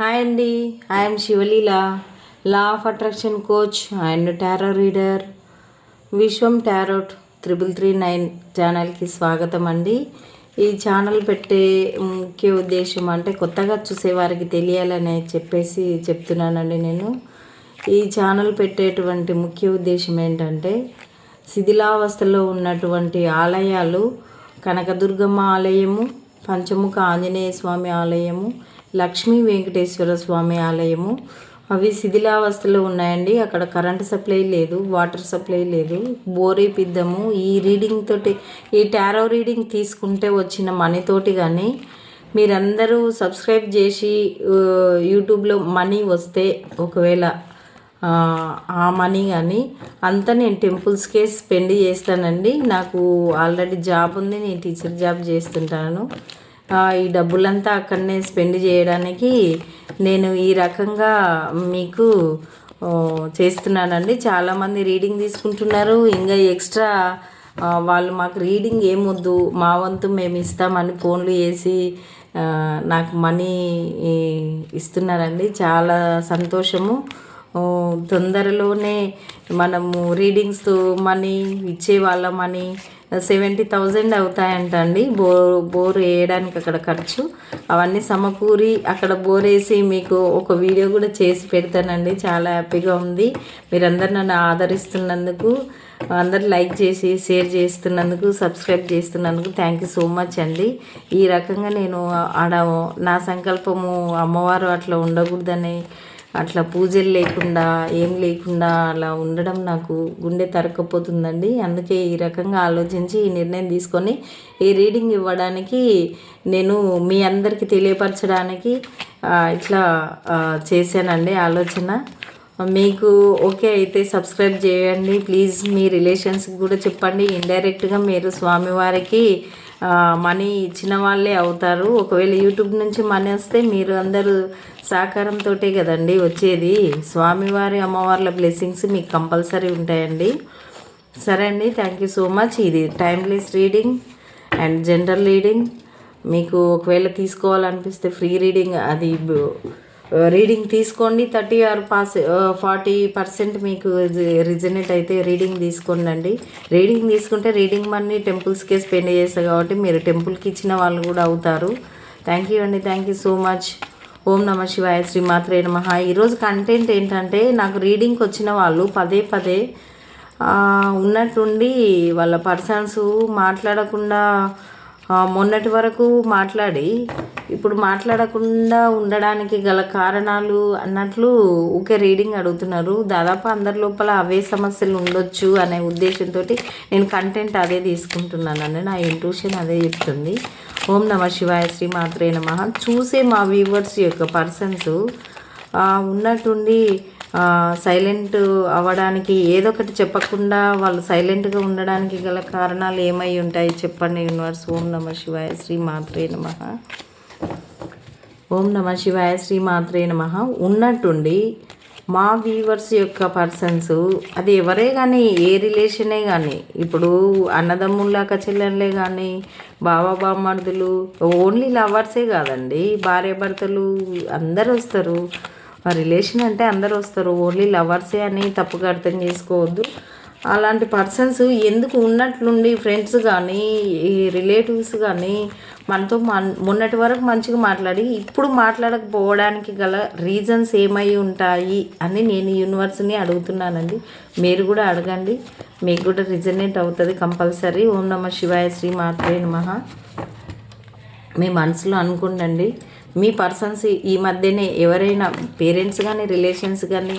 Hi అండి. I'm Sivaleela law of attraction coach and tarot reader. Vishwam tarot triple three nine ఛానల్కి స్వాగతం అండి. ఈ ఛానల్ పెట్టే ముఖ్య ఉద్దేశం అంటే కొత్తగా చూసేవారికి తెలియాలని చెప్పేసి చెప్తున్నానండి నేను. ఈ ఛానల్ పెట్టేటువంటి ముఖ్య ఉద్దేశం ఏంటంటే శిథిలావస్థలో ఉన్నటువంటి ఆలయాలు కనకదుర్గమ్మ ఆలయము పంచముఖ ఆంజనేయ స్వామి ఆలయము లక్ష్మీ వెంకటేశ్వర స్వామి ఆలయము. అవి శిథిలావస్థలో ఉన్నాయండి. అక్కడ కరెంట్ సప్లై లేదు వాటర్ సప్లై లేదు. బోరేపిద్దాము ఈ రీడింగ్ తోటి ఈ టారో రీడింగ్ తీసుకుంటే వచ్చిన మనీతోటి కానీ మీరందరూ సబ్స్క్రైబ్ చేసి యూట్యూబ్లో మనీ వస్తే ఒకవేళ ఆ మనీ కానీ అంతా నేను టెంపుల్స్కే స్పెండ్ చేస్తానండి. నాకు ఆల్రెడీ జాబ్ ఉంది నేను టీచర్ జాబ్ చేస్తుంటాను. ఈ డబ్బులంతా అక్కడనే స్పెండ్ చేయడానికి నేను ఈ రకంగా మీకు చేస్తున్నానండి. చాలామంది రీడింగ్ తీసుకుంటున్నారు. ఇంకా ఎక్స్ట్రా వాళ్ళు మాకు రీడింగ్ ఏమొద్దు మా వంతు మేము ఇస్తామని ఫోన్లు వేసి నాకు మనీ ఇస్తున్నారండి. చాలా సంతోషము. తొందరలోనే మనము రీడింగ్స్ మనీ ఇచ్చే మనీ సెవెంటీ థౌజండ్ అవుతాయంట అండి. బోర్ బోర్ వేయడానికి అక్కడ ఖర్చు. అవన్నీ సమకూరి అక్కడ బోర్ వేసి మీకు ఒక వీడియో కూడా చేసి పెడతానండి. చాలా హ్యాపీగా ఉంది. మీరందరు నన్ను ఆదరిస్తున్నందుకు అందరు లైక్ చేసి షేర్ చేస్తున్నందుకు సబ్స్క్రైబ్ చేస్తున్నందుకు థ్యాంక్ యూ సో మచ్ అండి. ఈ రకంగా నేను ఆడ నా సంకల్పము అమ్మవారు అట్లా ఉండకూడదని అట్లా పూజలు లేకుండా ఏం లేకుండా అలా ఉండడం నాకు గుండె తరక్కపోతుందండి. అందుకే ఈ రకంగా ఆలోచించి ఈ నిర్ణయం తీసుకొని ఈ రీడింగ్ ఇవ్వడానికి నేను మీ అందరికీ తెలియపరచడానికి ఇట్లా చేశానండి ఆలోచన. మీకు ఓకే అయితే సబ్స్క్రైబ్ చేయండి. ప్లీజ్ మీ రిలేషన్స్కి కూడా చెప్పండి. ఇండైరెక్ట్గా మీరు స్వామివారికి మనీ ఇచ్చిన వాళ్ళే అవుతారు. ఒకవేళ యూట్యూబ్ నుంచి మనీ వస్తే మీరు అందరూ సహకారంతో కదండి వచ్చేది. స్వామివారి అమ్మవార్ల బ్లెస్సింగ్స్ మీకు కంపల్సరీ ఉంటాయండి. సరే అండి థ్యాంక్ యూ సో మచ్ ఇది timeless reading and general reading మీకు ఒకవేళ తీసుకోవాలనిపిస్తే ఫ్రీ రీడింగ్ అది Uh, రీడింగ్ తీసుకోండి thirty or pass forty percent మీకు రిజనేట్ అయితే రీడింగ్ తీసుకోండి అండి రీడింగ్ తీసుకుంటే రీడింగ్ మనీ టెంపుల్స్కే స్పెండ్ చేస్తారు కాబట్టి మీరు టెంపుల్కి ఇచ్చిన వాళ్ళు కూడా అవుతారు. థ్యాంక్ యూ అండి thank you so much Om Namah Shivaya Shri మాత్రే నమ. ఈరోజు కంటెంట్ ఏంటంటే నాకు రీడింగ్కి వచ్చిన వాళ్ళు పదే పదే ఉన్నట్టుండి వాళ్ళ పర్సన్స్ మాట్లాడకుండా మొన్నటి వరకు మాట్లాడి ఇప్పుడు మాట్లాడకుండా ఉండడానికి గల కారణాలు అన్నట్లు ఊకే రీడింగ్ అడుగుతున్నారు. దాదాపు అందరి లోపల అవే సమస్యలు ఉండొచ్చు అనే ఉద్దేశంతో నేను కంటెంట్ అదే తీసుకుంటున్నానండి నా ఇంట్యూషన్ అదే చెప్తుంది. ఓం నమ శివాయ శ్రీ మాత్రే నమ. చూసే మా వ్యూవర్స్ యొక్క పర్సన్స్ ఉన్నట్టుండి సైలెంట్ అవ్వడానికి ఏదో ఒకటి చెప్పకుండా వాళ్ళు సైలెంట్గా ఉండడానికి గల కారణాలు ఏమై ఉంటాయి చెప్పండి యూనివర్స్ ఓం నమ శివాయ శ్రీ మాత్రే నమ. ఓం నమ శివాయ శ్రీ మాత్రే నమ. ఉన్నట్టుండి మా వ్యూవర్స్ యొక్క పర్సన్స్ అది ఎవరే కానీ ఏ రిలేషనే కానీ ఇప్పుడు అన్నదమ్ముళ్ళక చెల్లెళ్ళే కానీ బాబా బామ్మర్దులు ఓన్లీ లవర్సే కాదండి భార్యాభర్తలు అందరు వస్తారు. రిలేషన్ అంటే అందరు వస్తారు ఓన్లీ లవర్సే అని తప్పుగా అర్థం చేసుకోవద్దు. అలాంటి పర్సన్స్ ఎందుకు ఉన్నట్లుండి ఫ్రెండ్స్ కానీ రిలేటివ్స్ కానీ మనతో మొన్నటి వరకు మంచిగా మాట్లాడి ఇప్పుడు మాట్లాడకపోవడానికి గల రీజన్స్ ఏమై ఉంటాయి అని నేను యూనివర్స్ని అడుగుతున్నానండి. మీరు కూడా అడగండి. మీకు కూడా రిజనేట్ అవుతుంది కంపల్సరీ ఓం నమ శివాయ శ్రీ మాత్రే నమ. మీ మనసులో అనుకుండండి. మీ పర్సన్స్ ఈ మధ్యనే ఎవరైనా పేరెంట్స్ కానీ రిలేషన్స్ కానీ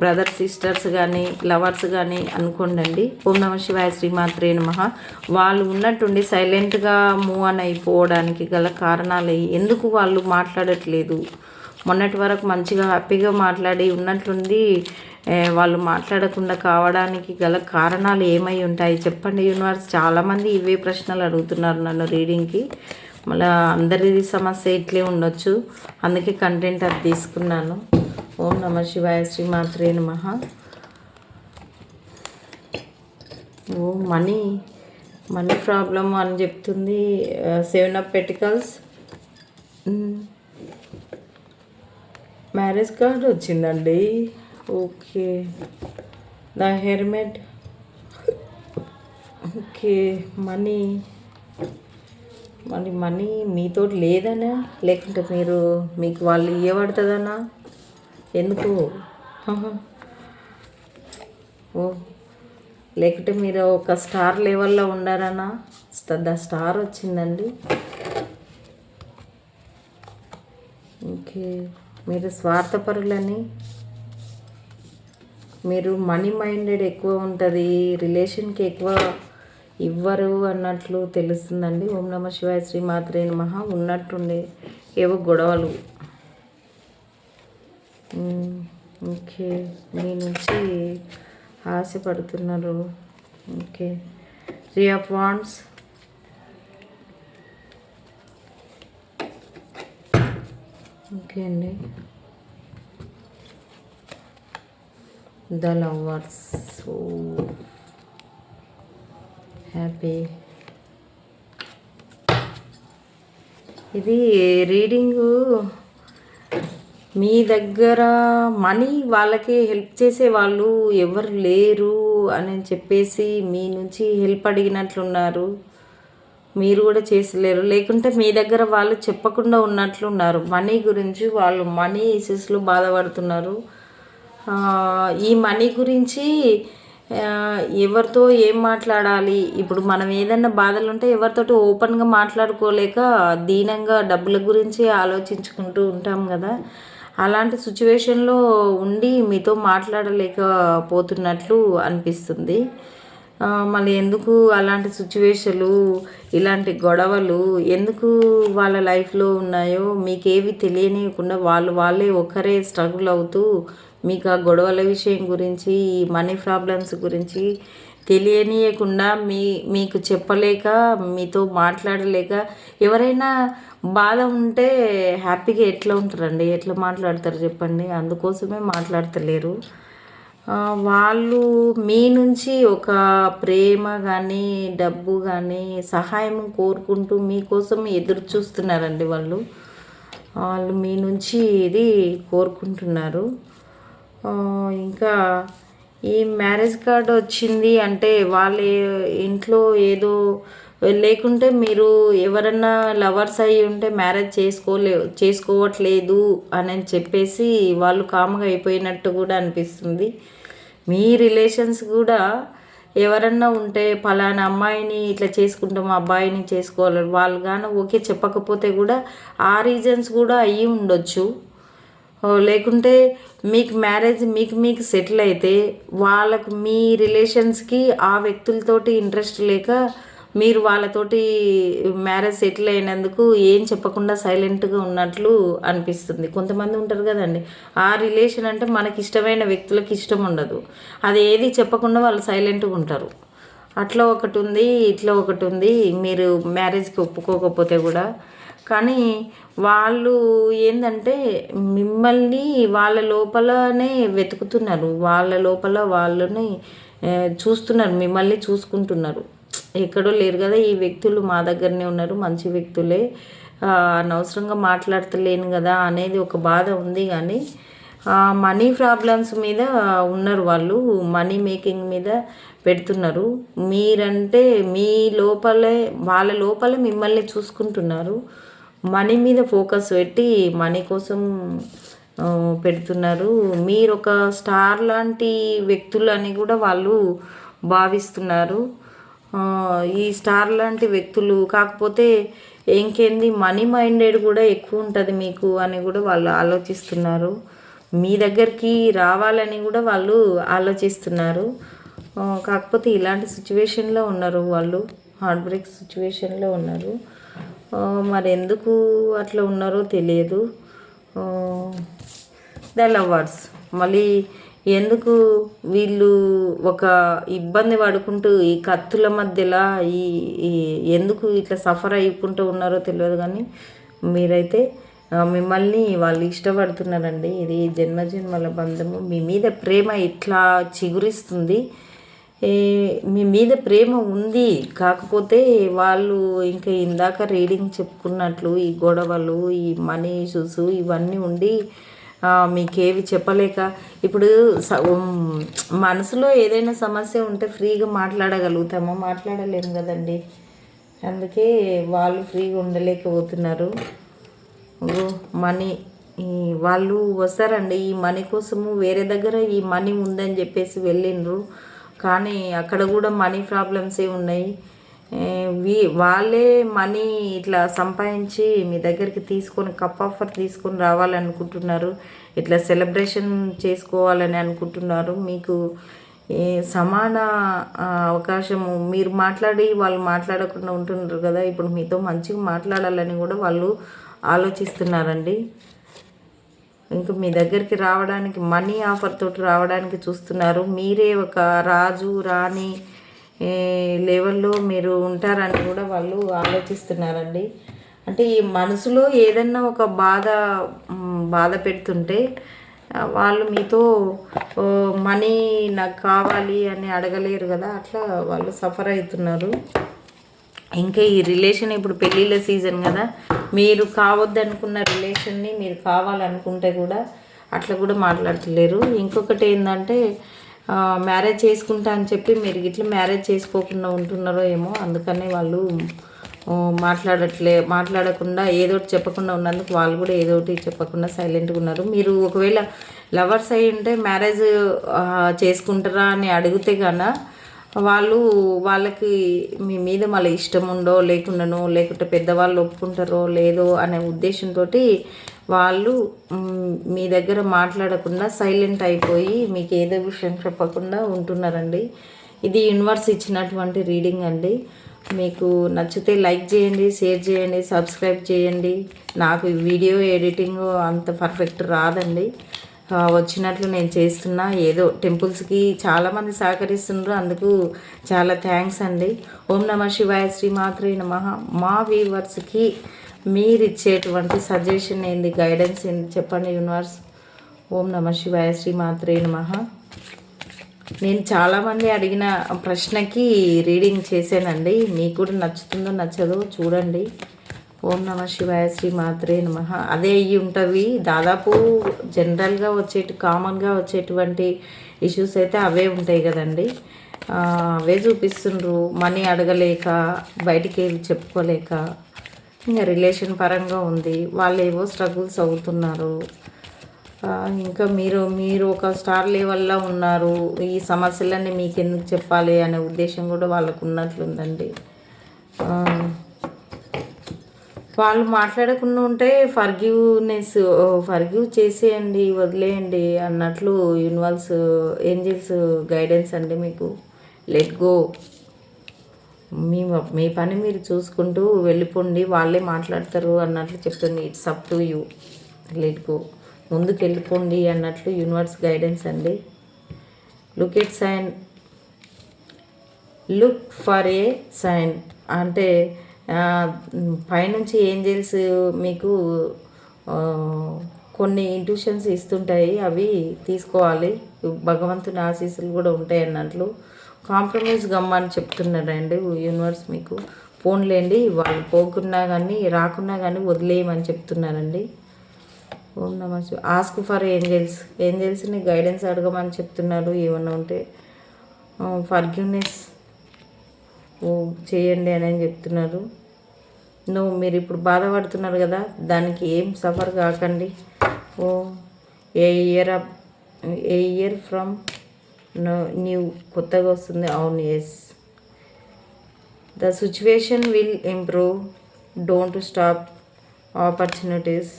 బ్రదర్స్ సిస్టర్స్ కానీ లవర్స్ కానీ అనుకోండి ఓం నమ శివాయ శ్రీమాత్రే నమ. వాళ్ళు ఉన్నట్టుండి సైలెంట్గా మూవ్ అని అయిపోవడానికి గల కారణాలు ఎందుకు వాళ్ళు మాట్లాడట్లేదు? మొన్నటి వరకు మంచిగా హ్యాపీగా మాట్లాడి ఉన్నట్లుంది వాళ్ళు మాట్లాడకుండా కావడానికి గల కారణాలు ఏమై ఉంటాయి? చెప్పండి యూనివర్స్ చాలామంది ఇవే ప్రశ్నలు అడుగుతున్నారు నన్ను రీడింగ్కి మళ్ళీ అందరిది సమస్య ఇట్లే ఉండొచ్చు. అందుకే కంటెంట్ అది తీసుకున్నాను. ఓం నమ శివాయ శ్రీ మాత్రే నమ. ఓ మనీ మనీ ప్రాబ్లం అని చెప్తుంది seven of pentacles marriage card వచ్చిందండి. Okay. The hermit. Okay money. మరి మనీ మీతో లేదనా? లేకుంటే మీరు మీకు వాళ్ళు ఇవ్వబడుతుందనా ఎందుకు? ఓ లేకుంటే మీరు ఒక స్టార్ లెవెల్లో ఉండారనా ద స్టార్ వచ్చిందండి. ఓకే మీరు స్వార్థపరులని. మీరు మనీ మైండెడ్ ఎక్కువ ఉంటుంది రిలేషన్కి ఎక్కువ ఇవ్వరు అన్నట్లు తెలుస్తుందండి. ఓం నమ శివాయ శ్రీ మాత్రే నమః. ఉన్నట్టుండే ఏవో గొడవలు. ఓకే. మీ నుంచి ఆశపడుతున్నారు. Okay. Three of wands okay అండి. The lovers. So happy. ఇది రీడింగు మీ దగ్గర మనీ వాళ్ళకి హెల్ప్ చేసే వాళ్ళు ఎవరు లేరు అని చెప్పేసి మీ నుంచి హెల్ప్ అడిగినట్లున్నారు. మీరు కూడా చేసలేరు లేకుంటే మీ దగ్గర వాళ్ళు చెప్పకుండా ఉన్నట్లున్నారు. మనీ గురించి వాళ్ళు మనీ ఇష్యూస్లో బాధపడుతున్నారు. ఈ మనీ గురించి ఎవరితో ఏం మాట్లాడాలి? ఇప్పుడు మనం ఏదైనా బాధలు ఉంటే ఎవరితోటి ఓపెన్గా మాట్లాడుకోలేక దీనంగా డబ్బుల గురించి ఆలోచించుకుంటూ ఉంటాం కదా. అలాంటి సిచ్యువేషన్లో ఉండి మీతో మాట్లాడలేకపోతున్నట్లు అనిపిస్తుంది. మళ్ళీ ఎందుకు అలాంటి సిచ్యువేషన్లు ఇలాంటి గొడవలు ఎందుకు వాళ్ళ లైఫ్లో ఉన్నాయో మీకేవి తెలియనియకుండా వాళ్ళు వాళ్ళే ఒక్కరే స్ట్రగుల్ అవుతూ మీకు ఆ గొడవల విషయం గురించి ఈ మనీ ప్రాబ్లమ్స్ గురించి తెలియనీయకుండా మీ మీకు చెప్పలేక మీతో మాట్లాడలేక ఎవరైనా బాధ ఉంటే హ్యాపీగా ఎట్లా ఉంటారండి? ఎట్లా మాట్లాడతారు చెప్పండి? అందుకోసమే మాట్లాడతలేరు. వాళ్ళు మీ నుంచి ఒక ప్రేమ కానీ డబ్బు కానీ సహాయం కోరుకుంటూ మీకోసం ఎదురు చూస్తున్నారండి వాళ్ళు. వాళ్ళు మీ నుంచి ఇది కోరుకుంటున్నారు. ఇంకా ఈ మ్యారేజ్ కార్డు వచ్చింది అంటే వాళ్ళ ఇంట్లో ఏదో లేకుంటే మీరు ఎవరన్నా లవర్స్ అయి ఉంటే మ్యారేజ్ చేసుకోలే చేసుకోవట్లేదు అని చెప్పేసి వాళ్ళు కామ్గా అయిపోయినట్టు కూడా అనిపిస్తుంది. మీ రిలేషన్స్ కూడా ఎవరన్నా ఉంటే ఫలానా అమ్మాయిని ఇట్లా చేసుకుంటాం అబ్బాయిని చేసుకోవాలి. వాళ్ళు కానీ ఓకే చెప్పకపోతే కూడా ఆ రీజన్స్ కూడా అయ్యి ఉండొచ్చు. లేకుంటే మీకు మ్యారేజ్ మీకు మీకు సెటిల్ అయితే వాళ్ళకు మీ రిలేషన్స్కి ఆ వ్యక్తులతోటి ఇంట్రెస్ట్ లేక మీరు వాళ్ళతోటి మ్యారేజ్ సెటిల్ అయినందుకు ఏం చెప్పకుండా సైలెంట్గా ఉన్నట్లు అనిపిస్తుంది. కొంతమంది ఉంటారు కదండి ఆ రిలేషన్ అంటే మనకి ఇష్టమైన వ్యక్తులకు ఇష్టం ఉండదు. అది ఏది చెప్పకుండా వాళ్ళు సైలెంట్గా ఉంటారు. అట్లా ఒకటి ఉంది ఇట్లా ఒకటి ఉంది మీరు మ్యారేజ్కి ఒప్పుకోకపోతే కూడా కానీ వాళ్ళు ఏంటంటే మిమ్మల్ని వాళ్ళ లోపలనే వెతుకుతున్నారు. వాళ్ళ లోపల వాళ్ళని చూస్తున్నారు. మిమ్మల్ని చూసుకుంటున్నారు. ఎక్కడో లేరు కదా ఈ వ్యక్తులు మా దగ్గరనే ఉన్నారు. మంచి వ్యక్తులే. అనవసరంగా మాట్లాడతలేను కదా అనేది ఒక బాధ ఉంది కానీ మనీ ప్రాబ్లమ్స్ మీద ఉన్నారు వాళ్ళు. మనీ మేకింగ్ మీద పెడుతున్నారు. మీరంటే మీ లోపలే వాళ్ళ లోపలే మిమ్మల్ని చూసుకుంటున్నారు. మనీ మీద ఫోకస్ పెట్టి మనీ కోసం పెడుతున్నారు. మీరు ఒక స్టార్ లాంటి వ్యక్తులు అని కూడా వాళ్ళు భావిస్తున్నారు. ఈ స్టార్ లాంటి వ్యక్తులు కాకపోతే ఇంకేంది మనీ మైండెడ్ కూడా ఎక్కువ ఉంటుంది మీకు అని కూడా వాళ్ళు ఆలోచిస్తున్నారు. మీ దగ్గరికి రావాలని కూడా వాళ్ళు ఆలోచిస్తున్నారు. కాకపోతే ఇలాంటి సిచ్యువేషన్లో ఉన్నారు వాళ్ళు. హార్ట్ బ్రేక్ సిచ్యువేషన్లో ఉన్నారు. మరి ఎందుకు అట్లా ఉన్నారో తెలియదు. The lovers. మళ్ళీ ఎందుకు వీళ్ళు ఒక ఇబ్బంది పడుకుంటూ ఈ కత్తుల మధ్యలో ఈ ఎందుకు ఇట్లా సఫర్ అయికుంటూ ఉన్నారో తెలియదు కానీ మీరైతే మిమ్మల్ని వాళ్ళు ఇష్టపడుతున్నారండి. ఇది జన్మ జన్మల బంధము. మీ మీద ప్రేమ ఇట్లా చిగురిస్తుంది. మీ మీద ప్రేమ ఉంది. కాకపోతే వాళ్ళు ఇంకా ఇందాక రీడింగ్ చెప్పుకున్నట్లు ఈ గొడవలు ఈ మనీ ఇష్యూస్ ఇవన్నీ ఉండి మీకేవి చెప్పలేక ఇప్పుడు స- మనసులో ఏదైనా సమస్య ఉంటే ఫ్రీగా మాట్లాడగలుగుతామో? మాట్లాడలేము కదండి. అందుకే వాళ్ళు ఫ్రీగా ఉండలేకపోతున్నారు. మనీ. ఈ వాళ్ళు వస్తారండి. ఈ మనీ కోసము వేరే దగ్గర ఈ మనీ ఉందని చెప్పేసి వెళ్ళిండ్రు. కానీ అక్కడ కూడా మనీ ప్రాబ్లమ్సే ఉన్నాయి. వీ వాళ్ళే మనీ ఇట్లా సంపాదించి మీ దగ్గరికి తీసుకొని కప్ ఆఫర్ తీసుకొని రావాలనుకుంటున్నారు. ఇట్లా సెలబ్రేషన్ చేసుకోవాలని అనుకుంటున్నారు. మీకు సమాన అవకాశము. మీరు మాట్లాడి వాళ్ళు మాట్లాడకుండా ఉంటున్నారు కదా. ఇప్పుడు మీతో మంచిగా మాట్లాడాలని కూడా వాళ్ళు ఆలోచిస్తున్నారండి. ఇంకా మీ దగ్గరికి రావడానికి మనీ ఆఫర్ తోటి రావడానికి చూస్తున్నారు. మీరే ఒక రాజు రాణి లెవెల్లో మీరు ఉంటారని కూడా వాళ్ళు ఆలోచిస్తున్నారండి. అంటే ఈ మనసులో ఏదన్నా ఒక బాధ బాధ పెడుతుంటే వాళ్ళు మీతో మనీ నాకు కావాలి అని అడగలేరు కదా అట్లా వాళ్ళు సఫర్ అవుతున్నారు. ఇంకా ఈ రిలేషన్ ఇప్పుడు పెళ్ళిళ్ళ సీజన్ కదా మీరు కావద్దనుకున్న రిలేషన్ని మీరు కావాలనుకుంటే కూడా అట్లా కూడా మాట్లాడలేరు ఇంకొకటి ఏంటంటే మ్యారేజ్ చేసుకుంటా అని చెప్పి మీరు ఇట్లా మ్యారేజ్ చేసుకోకుండా ఉంటున్నారో ఏమో అందుకనే వాళ్ళు మాట్లాడట్లే మాట్లాడకుండా ఏదో ఒకటి చెప్పకుండా ఉన్నందుకు వాళ్ళు కూడా ఏదో ఒకటి చెప్పకుండా సైలెంట్గా ఉన్నారు. మీరు ఒకవేళ లవర్స్ అయి ఉంటే మ్యారేజ్ చేసుకుంటారా అని అడిగితే కన్నా వాళ్ళు వాళ్ళకి మీ మీద మళ్ళీ ఇష్టం ఉండో లేకుండానో లేకుంటే పెద్దవాళ్ళు ఒప్పుకుంటారో లేదో అనే ఉద్దేశంతో వాళ్ళు మీ దగ్గర మాట్లాడకుండా సైలెంట్ అయిపోయి మీకు ఏదో విషయం చెప్పకుండా ఉంటున్నారండి. ఇది యూనివర్స్ ఇచ్చినటువంటి రీడింగ్ అండి. మీకు నచ్చితే లైక్ చేయండి షేర్ చేయండి సబ్స్క్రైబ్ చేయండి. నాకు వీడియో ఎడిటింగ్ అంత పర్ఫెక్ట్ రాదండి. వచ్చినట్లు నేను చేస్తున్నా. ఏదో టెంపుల్స్కి చాలామంది సహకరిస్తున్నారు అందుకు చాలా థ్యాంక్స్ అండి. ఓం నమ శివాయ శ్రీమాత్రే నమ. మా వ్యూవర్స్కి మీరు ఇచ్చేటువంటి సజెషన్ ఏంది గైడెన్స్ ఏంది చెప్పండి యూనివర్స్ ఓం నమ శివాయ శ్రీమాత్రే నమ. నేను చాలామంది అడిగిన ప్రశ్నకి రీడింగ్ చేశానండి. మీకు కూడా నచ్చుతుందో నచ్చదో చూడండి. ఓం నమ శివాయ శ్రీ మాత్రే నమ. అదే అయ్యి ఉంటవి. దాదాపు జనరల్గా వచ్చేటి కామన్గా వచ్చేటువంటి ఇష్యూస్ అయితే అవే ఉంటాయి కదండి. అవే చూపిస్తుండ్రు. మనీ అడగలేక బయటికి ఏవి చెప్పుకోలేక ఇంకా రిలేషన్ పరంగా ఉంది. వాళ్ళు ఏవో స్ట్రగుల్స్ అవుతున్నారు ఇంకా మీరు మీరు ఒక స్టార్ లెవెల్లో ఉన్నారు. ఈ సమస్యలన్నీ మీకు ఎందుకు చెప్పాలి అనే ఉద్దేశం కూడా వాళ్ళకు ఉన్నట్లుందండి. వాళ్ళు మాట్లాడకుండా ఉంటే ఫర్గ్యూనెస్ ఫర్గ్యూ చేసేయండి వదిలేయండి అన్నట్లు యూనివర్స్ ఏంజిల్స్ గైడెన్స్ అండి మీకు. లెట్ గో మీ మీ పని మీరు చూసుకుంటూ వెళ్ళిపోండి వాళ్ళే మాట్లాడతారు అన్నట్లు చెప్తుంది. It's up to you let go ముందుకు వెళ్ళిపోండి అన్నట్లు యూనివర్స్ గైడెన్స్ అండి. Look at sign look for a sign అంటే పైనుంచి ఏంజల్స్ మీకు కొన్ని ఇంట్యూషన్స్ ఇస్తుంటాయి అవి తీసుకోవాలి. భగవంతుని ఆశీస్సులు కూడా ఉంటాయి అన్నట్లు. కాంప్రమైజ్ గమ్మని చెప్తున్నారండి యూనివర్స్ మీకు. ఫోన్లేండి వాళ్ళు పోకున్నా కానీ రాకున్నా కానీ వదిలేయమని చెప్తున్నారండి. Om Namah ask for angels ఏంజల్స్ని guidance అడగమని చెప్తున్నారు ఏమన్నా ఉంటే. ఫర్గ్యూనెస్ చేయండి అని చెప్తున్నారు. నువ్వు మీరు ఇప్పుడు బాధపడుతున్నారు కదా దానికి ఏం సఫర్ కాకండి. ఓ a year a year from no new కొత్తగా వస్తుంది. అవును yes the situation will improve. Don't stop opportunities.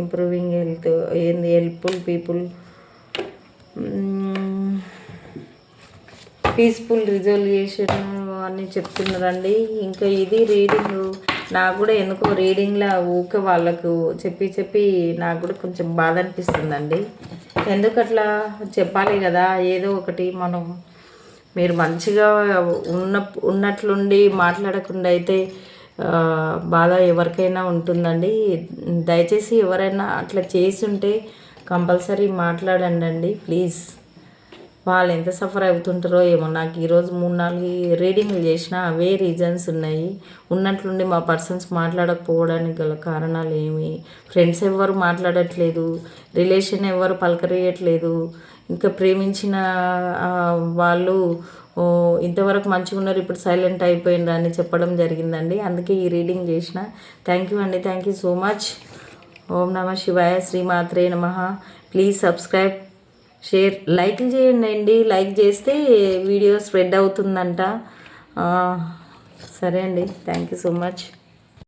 Improving health ఏంది హెల్ప్ఫుల్ పీపుల్. పీస్ఫుల్ రిజల్యూషన్ అని చెప్తున్నారండి. ఇంకా ఇది రీడింగ్. నాకు కూడా ఎందుకో రీడింగ్లో ఊకే వాళ్ళకు చెప్పి చెప్పి నాకు కూడా కొంచెం బాధ అనిపిస్తుందండి ఎందుకు అట్లా చెప్పాలి కదా ఏదో ఒకటి మనం మీరు మంచిగా ఉన్న ఉన్నట్లుండి మాట్లాడకుండా అయితే బాధ ఎవరికైనా ఉంటుందండి. దయచేసి ఎవరైనా అట్లా చేసి ఉంటే కంపల్సరీ మాట్లాడండి ప్లీజ్. వాళ్ళు ఎంత సఫర్ అవుతుంటారో ఏమో. నాకు ఈరోజు మూడు నాలుగు రీడింగ్లు చేసిన అవే రీజన్స్ ఉన్నాయి. ఉన్నట్లుండి మా పర్సన్స్ మాట్లాడకపోవడానికి గల కారణాలు ఏమి? ఫ్రెండ్స్ ఎవరు మాట్లాడట్లేదు. రిలేషన్ ఎవ్వరు పలకరియట్లేదు. ఇంకా ప్రేమించిన వాళ్ళు ఇంతవరకు మంచిగా ఉన్నారు ఇప్పుడు సైలెంట్ అయిపోయిండ్రు అని చెప్పడం జరిగిందండి. అందుకే ఈ రీడింగ్ చేసిన. థ్యాంక్ యూ అండి. Thank you so much Om Namah Shivaya. శ్రీమాత్రే నమ. ప్లీజ్ సబ్స్క్రైబ్ షేర్ లైక్ చేయండి అండి లైక్ చేస్తే వీడియో స్ప్రెడ్ అవుతుందంట. సరే అండి. Thank you so much.